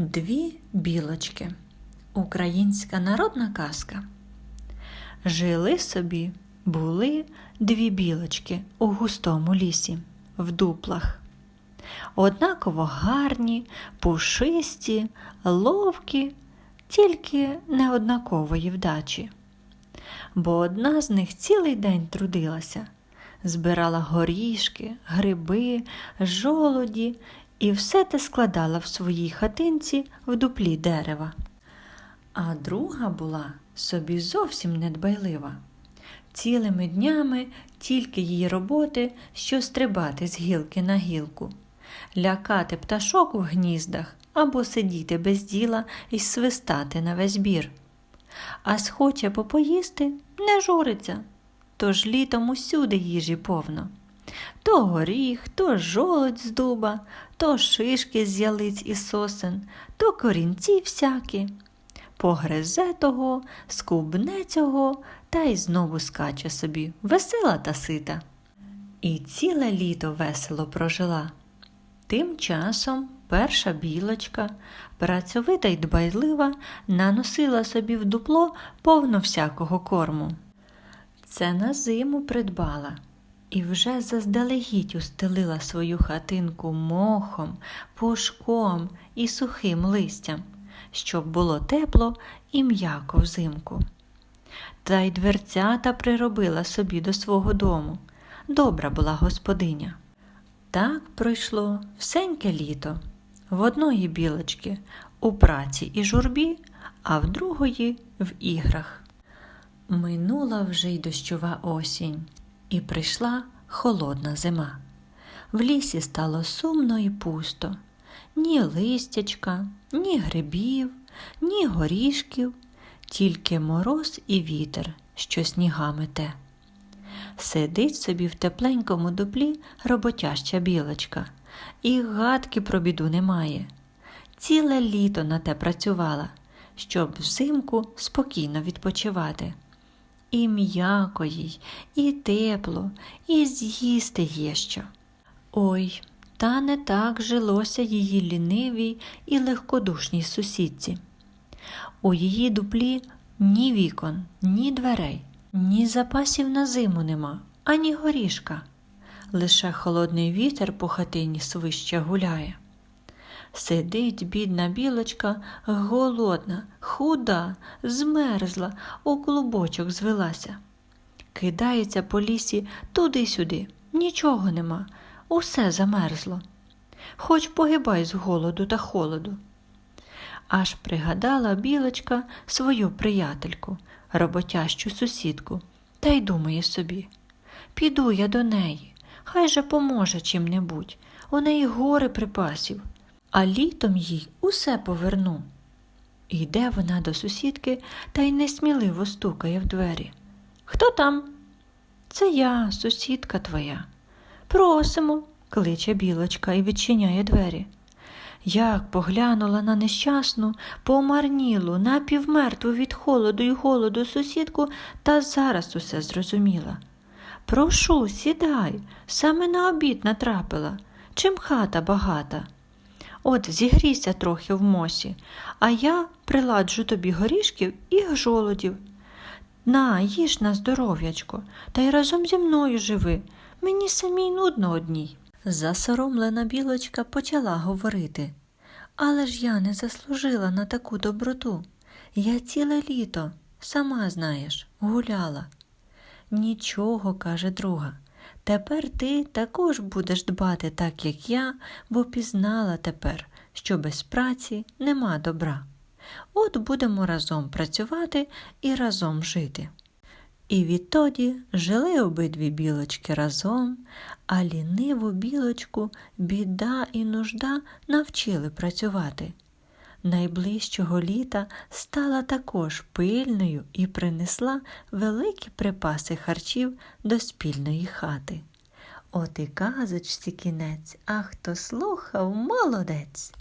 Дві білочки. Українська народна казка. Жили собі, були дві білочки у густому лісі, в дуплах. Однаково гарні, пушисті, ловкі, тільки не однакової вдачі. Бо одна з них цілий день трудилася, збирала горішки, гриби, жолоді і все те складала в своїй хатинці в дуплі дерева. А друга була собі зовсім недбайлива. Цілими днями тільки її роботи, що стрибати з гілки на гілку, лякати пташок в гніздах або сидіти без діла і свистати на весь бір. А схоче попоїсти не журиться, тож літом усюди їжі повно. То горіх, то жолудь з дуба, то шишки з ялиць і сосен, то корінці всякі. Погризе того, скубне цього та й знову скаче собі, весела та сита. І ціле літо весело прожила. Тим часом перша білочка, працьовита й дбайлива, наносила собі в дупло повно всякого корму. Це на зиму придбала і вже заздалегідь устелила свою хатинку мохом, пушком і сухим листям, щоб було тепло і м'яко взимку. Та й дверцята приробила собі до свого дому. Добра була господиня. Так пройшло всеньке літо. В одної білочки у праці і журбі, а в другої в іграх. Минула вже й дощова осінь, і прийшла холодна зима. В лісі стало сумно і пусто. Ні листячка, ні грибів, ні горішків, тільки мороз і вітер, що снігами те. Сидить собі в тепленькому дуплі роботяща білочка, і гадки про біду немає. Ціле літо на те працювала, щоб взимку спокійно відпочивати. І м'яко їй, і тепло, і з'їсти є що. Ой, та не так жилося її лінивій і легкодушній сусідці. У її дуплі ні вікон, ні дверей, ні запасів на зиму нема, ані горішка. Лише холодний вітер по хатині свище гуляє. Сидить бідна білочка, голодна, худа, змерзла, у клубочок звелася. Кидається по лісі туди-сюди, нічого нема, усе замерзло. Хоч погибай з голоду та холоду. Аж пригадала білочка свою приятельку, роботящу сусідку, та й думає собі піду я до неї, хай же поможе чим-небудь, у неї гори припасів а літом їй усе поверну. Йде вона до сусідки та й несміливо стукає в двері. Хто там? Це я, сусідка твоя. Просимо, кличе білочка і відчиняє двері. Як поглянула на нещасну, помарнілу, напівмертву від холоду й голоду сусідку, та зараз усе зрозуміла. Прошу, сідай, саме на обід натрапила, чим хата багата. От зігрійся трохи в мосі, а я приладжу тобі горішків і жолодів. На, їж на здоров'ячко, та й разом зі мною живи. Мені самій нудно одній. Засоромлена білочка почала говорити. Але ж я не заслужила на таку доброту. Я ціле літо, сама знаєш, гуляла. Нічого, каже друга. Тепер ти також будеш дбати так, як я, бо пізнала тепер, що без праці нема добра. От будемо разом працювати і разом жити. І відтоді жили обидві білочки разом, а ліниву білочку біда і нужда навчили працювати. Найближчого літа стала також пильною і принесла великі припаси харчів до спільної хати. От і казочці кінець, а хто слухав молодець.